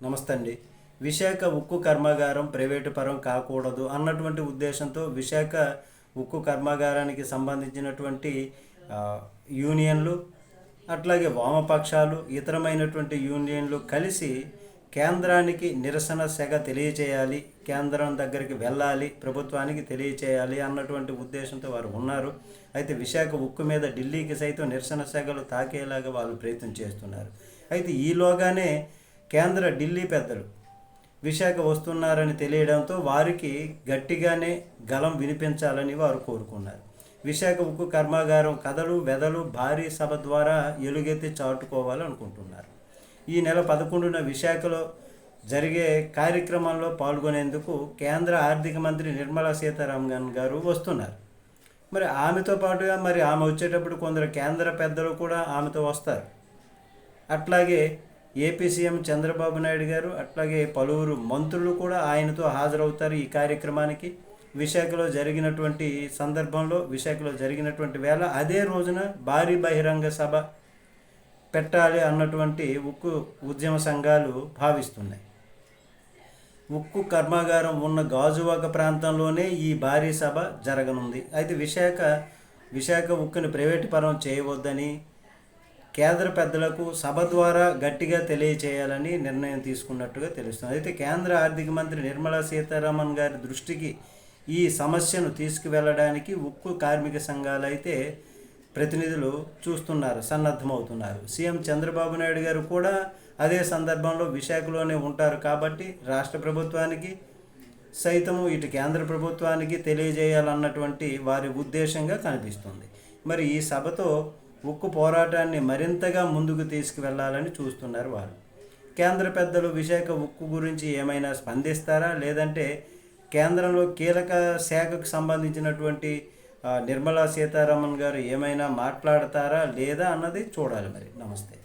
నమస్తే అండి విశాఖ ఉక్కు కర్మాగారం ప్రైవేటు పరం కాకూడదు అన్నటువంటి ఉద్దేశంతో విశాఖ ఉక్కు కర్మాగారానికి సంబంధించినటువంటి యూనియన్లు అట్లాగే వామపక్షాలు ఇతరమైనటువంటి యూనియన్లు కలిసి కేంద్రానికి నిరసన సెగ తెలియచేయాలి కేంద్రం దగ్గరికి వెళ్ళాలి ప్రభుత్వానికి తెలియచేయాలి అన్నటువంటి ఉద్దేశంతో వారు ఉన్నారు. అయితే విశాఖ ఉక్కు మీద ఢిల్లీకి సైతం నిరసన సెగలు తాకేలాగా వాళ్ళు ప్రయత్నం చేస్తున్నారు. అయితే ఈలోగానే కేంద్ర ఢిల్లీ పెద్దలు విశాఖ వస్తున్నారని తెలియడంతో వారికి గట్టిగానే గలం వినిపించాలని వారు కోరుకున్నారు. విశాఖ ఉక్కు కర్మాగారం కథలు వెదలు భారీ సభ ద్వారా ఎలుగెత్తి చాటుకోవాలనుకుంటున్నారు. ఈ నెల పదకొండున విశాఖలో జరిగే కార్యక్రమంలో పాల్గొనేందుకు కేంద్ర ఆర్థిక మంత్రి నిర్మలా సీతారామన్ గారు వస్తున్నారు. మరి ఆమెతో పాటుగా మరి ఆమె వచ్చేటప్పుడు కొందరు కేంద్ర పెద్దలు కూడా ఆమెతో వస్తారు. అట్లాగే ఏపీ సీఎం చంద్రబాబు నాయుడు గారు అట్లాగే పలువురు మంత్రులు కూడా ఆయనతో హాజరవుతారు ఈ కార్యక్రమానికి. విశాఖలో జరిగినటువంటి సందర్భంలో విశాఖలో జరిగినటువంటి వేళ అదే రోజున భారీ బహిరంగ సభ పెట్టాలి అన్నటువంటి ఉక్కు ఉద్యమ సంఘాలు భావిస్తున్నాయి. ఉక్కు కర్మాగారం ఉన్న గాజువాక ప్రాంతంలోనే ఈ భారీ సభ జరగనుంది. అయితే విశాఖ విశాఖ ఉక్కుని ప్రైవేటు పరం చేయవద్దని కేంద్ర పెద్దలకు సభ ద్వారా గట్టిగా తెలియచేయాలని నిర్ణయం తీసుకున్నట్టుగా తెలుస్తుంది. అయితే కేంద్ర ఆర్థిక మంత్రి నిర్మలా సీతారామన్ గారి దృష్టికి ఈ సమస్యను తీసుకువెళ్ళడానికి ఉక్కు కార్మిక సంఘాలు అయితే ప్రతినిధులు చూస్తున్నారు సన్నద్ధమవుతున్నారు. సీఎం చంద్రబాబు నాయుడు గారు కూడా అదే సందర్భంలో విశాఖలోనే ఉంటారు కాబట్టి రాష్ట్ర ప్రభుత్వానికి సైతము ఇటు కేంద్ర ప్రభుత్వానికి తెలియజేయాలన్నటువంటి వారి ఉద్దేశంగా కనిపిస్తుంది. మరి ఈ సభతో ఉక్కు పోరాటాన్ని మరింతగా ముందుకు తీసుకువెళ్ళాలని చూస్తున్నారు వారు. కేంద్ర పెద్దలు విశాఖ ఉక్కు గురించి ఏమైనా స్పందిస్తారా? లేదంటే కేంద్రంలో కీలక శాఖకు సంబంధించినటువంటి నిర్మలా సీతారామన్ గారు ఏమైనా మాట్లాడతారా లేదా అన్నది చూడాలి మరి. నమస్తే.